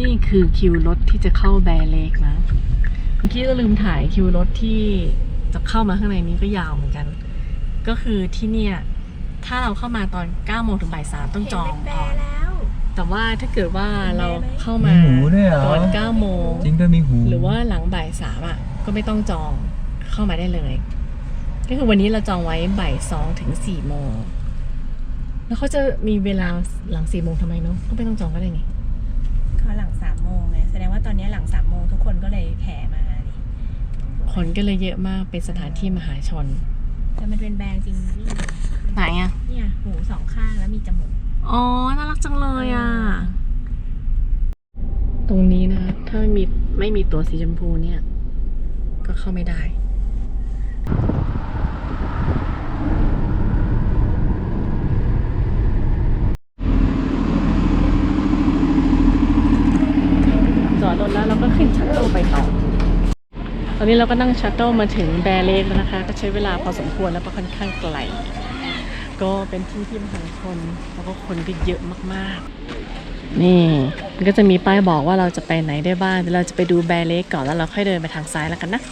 นี่คือคิวรถที่จะเข้าแบร์เลกนะเมื่อกี้ก็ลืมถ่ายคิวรถที่จะเข้ามาข้างในนี้ก็ยาวเหมือนกัน ก็คือที่เนี่ย ถ้าเราเข้ามาตอน9โมงถึงบ่ายสามต้องจองเห็นเป็นแบก่อนร์แล้วแต่ว่าถ้าเกิดว่าเราเข้ามามีหูด้วยเหรอก่อน9โมงจริงด้วยมีหู หรือว่าหลังบ่ายสามอะ ก็ไม่ต้องจองเข้ามาได้เลย ก็คือวันนี้เราจองไว้บ่ายสองถึงสี่โมงแล้วเขาจะมีเวลาหลังสี่โมงทำไมเนาะก็ไม่ต้องจองก็ได้ไง เขาหลังสามโมงไงแสดงว่าตอนนี้หลังสามโมงทุกคนก็เลยแผ่มาดิคนก็เลยเยอะมากเป็นสถานที่มหาชน แต่มันเป็นแบร์จริงนี่ไหนอะ เนี่ยหูสองข้างแล้วมีจมูกอ๋อ น่ารักจังเลยอะ ตรงนี้นะ ถ้าไม่มีไม่มีตัวสีชมพูเนี่ย ก็เข้าไม่ได้ จอดรถแล้วเราก็ขึ้นชัตเติลไปต่อ ต อนนี้เราก็นั่งชัตเติลมาถึงแบร์เลกแล้วนะคะ ก็ใช้เวลาพอสมควรแล้วก็ค่อนข้างไกล ก็เป็นที่ที่มหาชนแล้วก็คนก็เยอะมากๆ นี่มันก็จะมีป้ายบอกว่าเราจะไปไหนได้บ้างเดี๋ยวเราจะไปดูแบร์เลกก่อนแล้วเราค่อยเดินไปทางซ้ายแล้วกันนะ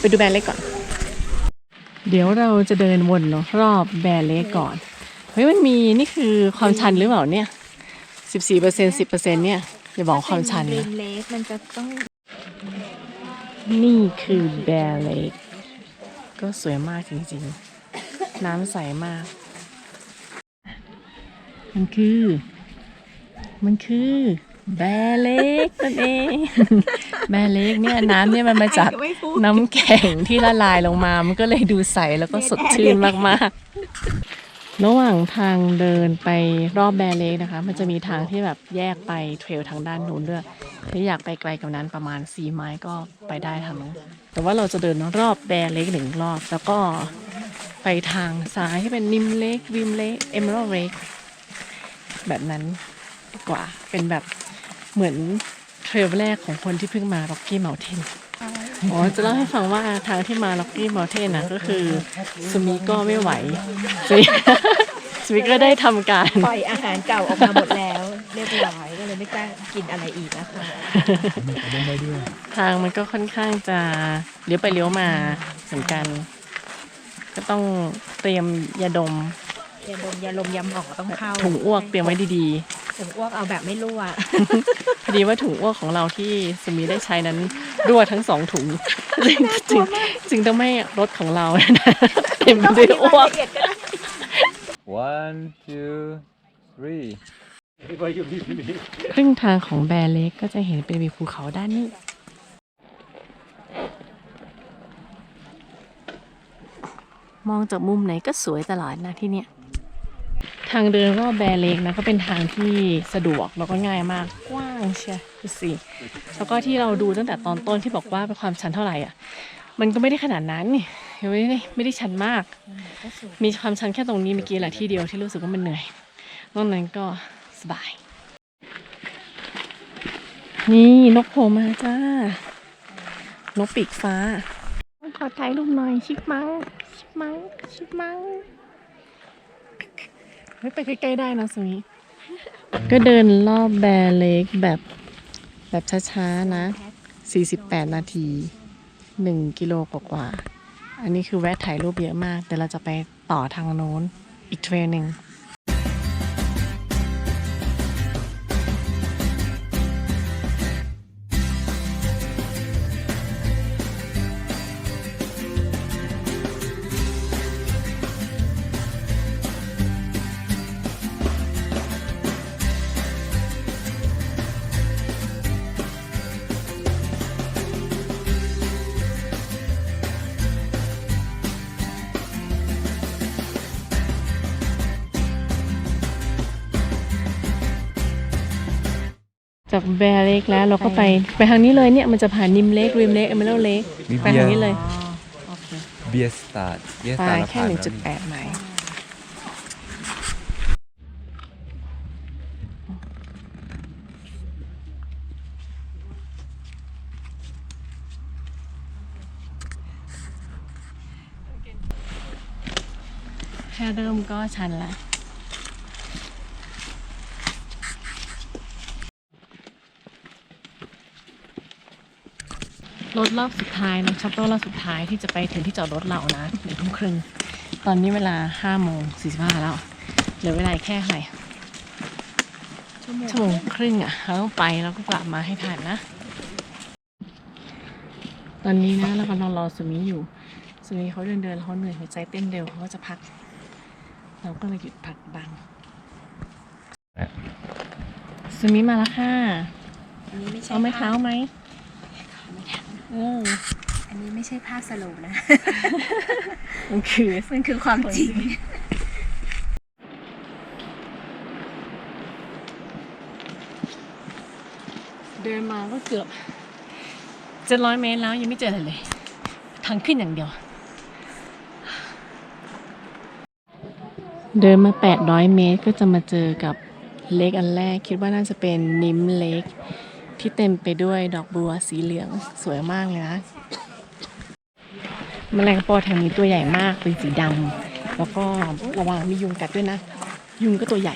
ไปดูแบร์เลกก่อน เดี๋ยวเราจะเดินวนรอบแบร์เลกก่อน เฮ้ยมันมีนี่คือความชันหรือเปล่าเนี่ยสิบสี่เนี่ยอย่าบอกความชันรินะมเลกมันจะต้อง นี่คือแบร์เล็กก็สวยมากจริงๆ น้ำใสมาก มันคือ มันคือแบร์เล็กนั่นเอง แบร์เล็กเนี่ยน้ำเนี่ยมันมาจากไม่พูดน้ำแข็งที่ละลายลงมา มันก็เลยดูใสแล้วก็สดชื่นมากๆ ระหว่างทางเดินไปรอบแบร์เลกนะคะ มันจะมีทางที่แบบแยกไปเทรลทางด้านนู้นด้วยถ้าอยากไปไกลกว่านั้นประมาณ 4 ไมล์ก็ไปได้ทางนู้นแต่ว่าเราจะเดินรอบแบร์เลกหนึ่งรอบ แล้วก็ไปทางซ้ายที่เป็นนิมเลกวิมเลกเอเมอรัลเลกแบบนั้นดีกว่าเป็นแบบเหมือนเทรลแรกของคนที่เพิ่งมา Rocky Mountain อ๋อจะเล่าให้ฟังว่าทางที่มา Rocky Mountain นะก็คือสมิก็ไม่ไหวสมิสมิก็ได้ทำการ ปล่อยอาหารเก่าออกมาหมดแล้ว เรียบร้อยก็เลยไม่กล้ากินอะไรอีกนะคะทางมันก็ค่อนข้างจะเลี้ยวไปเลี้ยวมาเหมือนกัน ก็ต้องเตรียมยาดมยาดมยาลมยาหมองต้องเข้าถุงอ้วกเตรียมไว้ดีถุงอ้วกเอาแบบไม่รั่วๆพอดีว่าถุงอ้วกของเราที่สมีได้ใช้นั้น รั่วทั้งสองถุงจึงจึงจึงต้องไม่รถของเรานะเต็มไปด้วยอ้วก one two three ครึ่งทางของแบร์เล็กก็จะเห็นเป็นมีภูเขาด้านนี้ มองจากมุมไหนก็สวยตลอดนะที่เนี่ย ทางเดินรอบแบร์เล็กนะก็เป็นทางที่สะดวกแล้วก็ง่ายมากกว้าง เชียดูสิแล้วก็ที่เราดูตั้งแต่ตอนต้นที่บอกว่าเป็นความชันเท่าไหร่อะ มันก็ไม่ได้ขนาดนั้นนี่ไม่ได้ไม่ได้ชันมาก มีความชันแค่ตรงนี้เมื่อกี้แหละที่เดียวที่รู้สึกว่ามันเหนื่อยนอกนั้นก็สบาย นี่นกโผล่มาจ้านกปีกฟ้าขอถ่ายรูปหน่อยชิปมังชิปมังชิปมังเฮ้ยไปใกล้ๆได้นะสมี ก็เดินรอบแบร์เล็กแบบแบบช้าๆนะ 48 นาที 1 กิโลกว่าๆอันนี้คือแวะถ่ายรูปเยอะมาก เดี๋ยวเราจะไปต่อทางโน้นอีกเทรนหนึ่ง จากแบร์เล็กแล้วเราก็ไปไปทางนี้เลยเนี่ยมันจะผ่านนิมเล็กริมเล็กเอเมอรัลเล็กมีไปเบียทางร์นี้เลยเบียร์สตาร์ทเบียร์สไปตาร์ทแค่หนึ่งจุดแปดไมล์แค่เริ่มก็ชันละ รถรอบสุดท้ายนะชัปเปอร์รอบสุดท้ายที่จะไปถึงที่จอดรถเรานะหนึ่งทุ่มครึ่งตอนนี้เวลาห้าโมงสี่สิบห้าแล้วเหลือเวลาอีกแค่ไหนชั่วโมงชั่วโมงครึ่งอะเราต้องไปแล้วก็กลับมาให้ทันนะ ตอนนี้นะเรากำลังรอสุมิอยู่สุมิเขาเดินเดินๆเขาเหนื่อยหัวใจเต้นเร็วเขาก็จะพัก เราก็เลยหยุดพักบังสุมิมาแล้วค่ะอันนี้ไม่ใช่เอาไม้เท้าไหมเอออันนี้ไม่ใช่ภาพสโลว์นะ มันคือมันคือความจริง เดินมาก็เกือบเจ็ดร้อยเมตรแล้วยังไม่เจออะไรเลย ทางขึ้นอย่างเดียว เดินมา 800 เมตรก็จะมาเจอกับเลกอันแรก คิดว่าน่าจะเป็นนิมเลก ที่เต็มไปด้วยดอกบัวสีเหลืองสวยมากเลยนะแมลงปอแถวนี้ตัวใหญ่มากเป็นสีดำแล้วก็ระวังมียุงกัดด้วยนะ ยุงก็ตัวใหญ่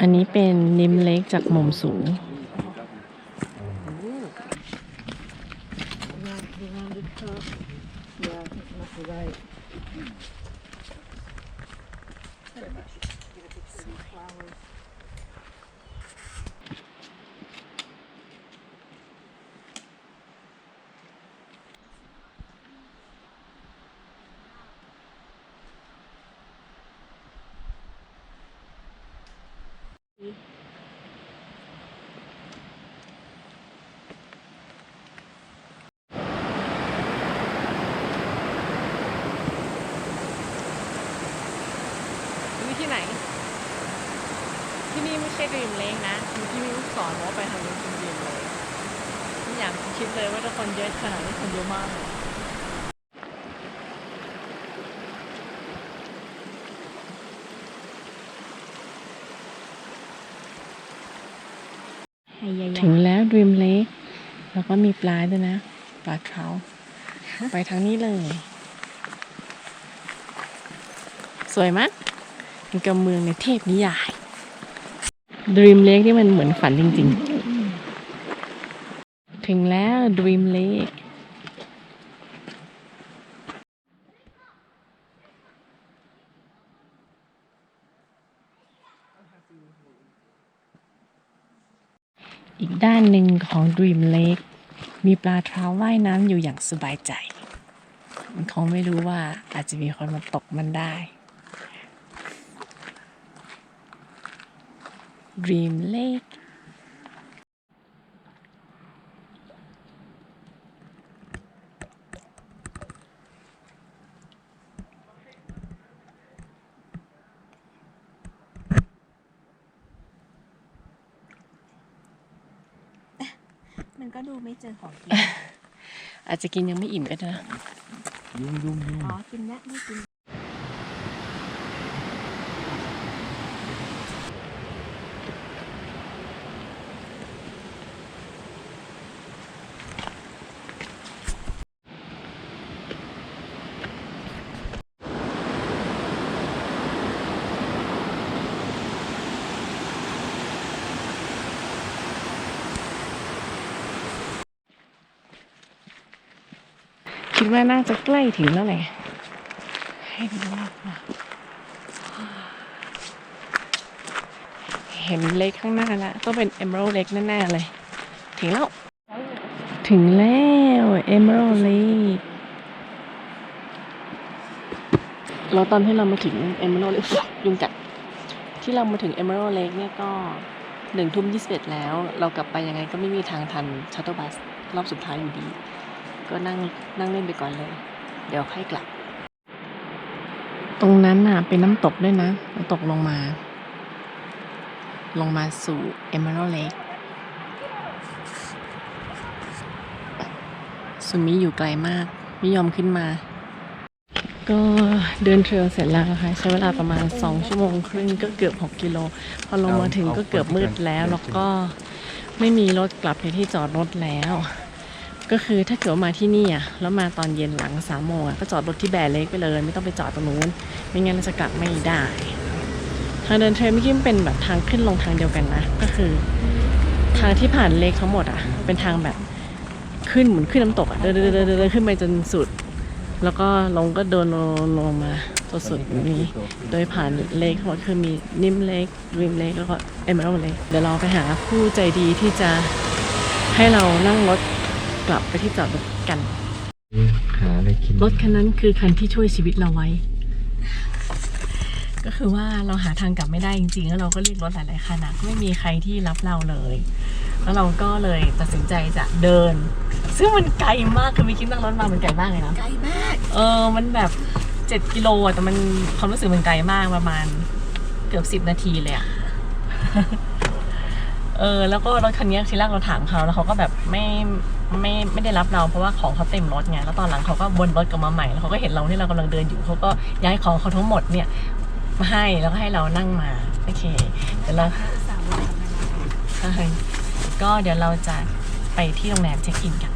อันนี้เป็นนิมเล็กจากมุมสูงนี่ที่ไหน ที่นี่ไม่ใช่ ดรีมเลกนะคือที่มีลูกศรว่าไปทางนู้นเป็นดรีมเลกไม่อยากคิดเลยว่าถ้าคนเยอะขนาดนี้คนเยอะมากเลยถึงแล้วดรีมเลกแล้วก็มีปลาด้วยนะ ปลาเทราไปทางนี้เลย สวยมั้ยมันกับเมืองในเทพนิยาย Dream Lake ที่มันเหมือนฝันจริง ๆ ถึงแล้ว Dream Lake อีกด้านหนึ่งของ Dream Lake มีปลาเท้าว่ายน้ำอยู่อย่างสบายใจมันคงไม่รู้ว่าอาจจะมีคนมาตกมันได้ Dream Lake มันก็ดูไม่เจอของกินอาจจะกินยังไม่อิ่มก็ได้ Yung, yung, yung. อ๋อ กินแล้วไม่กิน ว่าน่าจะใกล้ถึงแล้วแหละให้ดูรอบมาเห็นเล็กข้างหน้าแล้วต้องเป็น Emerald Lake แน่ๆเลย ถึงแล้ว ถึงแล้ว Emerald Lake แล้วตอนที่เรามาถึง Emerald Lake ยุงกัดที่เรามาถึง Emerald Lake เนี่ยก็หนึ่งทุ่มยี่สิบเอ็ดแล้ว เรากลับไปยังไงก็ไม่มีทางทันชัตเตอร์บัสรอบสุดท้ายอยู่ดี ก็นั่งนั่งเล่นไปก่อนเลย เดี๋ยวค่อยกลับ ตรงนั้นน่ะเป็นน้ำตกด้วยนะน้ำตกลงมา ลงมาสู่ Emerald Lake สุมิอยู่ไกลมาก ไม่ยอมขึ้นมา ก็เดินเทรลเสร็จแล้วนะคะใช้เวลาประมาณ 2 ชั่วโมงครึ่งก็เกือบ 6 กิโล พอลงมาถึงก็เกือบมืดแล้ว แล้วก็ไม่มีรถกลับไปที่จอดรถแล้ว ก็คือถ้าเกิดมาที่นี่อะแล้วมาตอนเย็นหลังสามโมงอะก็จอดรถที่แบร์เล็กไปเลย ไม่ต้องไปจอดตรงนู้น ไม่งั้นเราจะกลับไม่ได้ ทางเดินเทรลมื่อกี้มันเป็นแบบทางขึ้นลงทางเดียวกันนะ ก็คือ ทางที่ผ่านเล็กทั้งหมดอะเป็นทางแบบขึ้นเหมือนขึ้นน้ำตกอะเดินเดินเดินเดินขึ้นไปจนสุด แล้วก็ลงก็เดินลงลงมาจนสุดนี้ โดยผ่านเลคทั้งหมดคือมีนิ่มเลคริมเลคแล้วก็เอเมอรัลเลคเดี๋ยวเราไปหาผู้ใจดีที่จะให้เรานั่งรถ กลับไปที่จอดรถกัน หาอะไรกินรถคันนั้นคือคันที่ช่วยชีวิตเราไว้ ก็คือว่าเราหาทางกลับไม่ได้จริงๆ แล้วเราก็เรียกรถหลายๆคันอะก็ไม่มีใครที่รับเราเลย แล้วเราก็เลยตัดสินใจจะเดิน ซึ่งมันไกลมากคือมีคิดนั่งรถมามันไกลมากเลยนะ ไกลมาก เออ มันแบบเจ็ดกิโลอะแต่มันความรู้สึกมันไกลมากประมาณเกือบสิบนาทีเลยอะ เออ แล้วก็รถคันนี้ทีแรกเราถามเขาแล้วเขาก็แบบไม่ ไม่ไม่ได้รับเราเพราะว่าของเขาเต็มรถไงแล้วตอนหลังเขาก็บนรถกลับมาใหม่แล้วเขาก็เห็นเราที่เรากำลังเดินอยู่เขาก็ย้ายของเขาทั้งหมดเนี่ยมาให้แล้วก็ให้เรานั่งมาโอเคเดี๋ยวเราสามวันใช่ก็เดี๋ยวเราจะไปที่โรงแรมเช็คอินกัน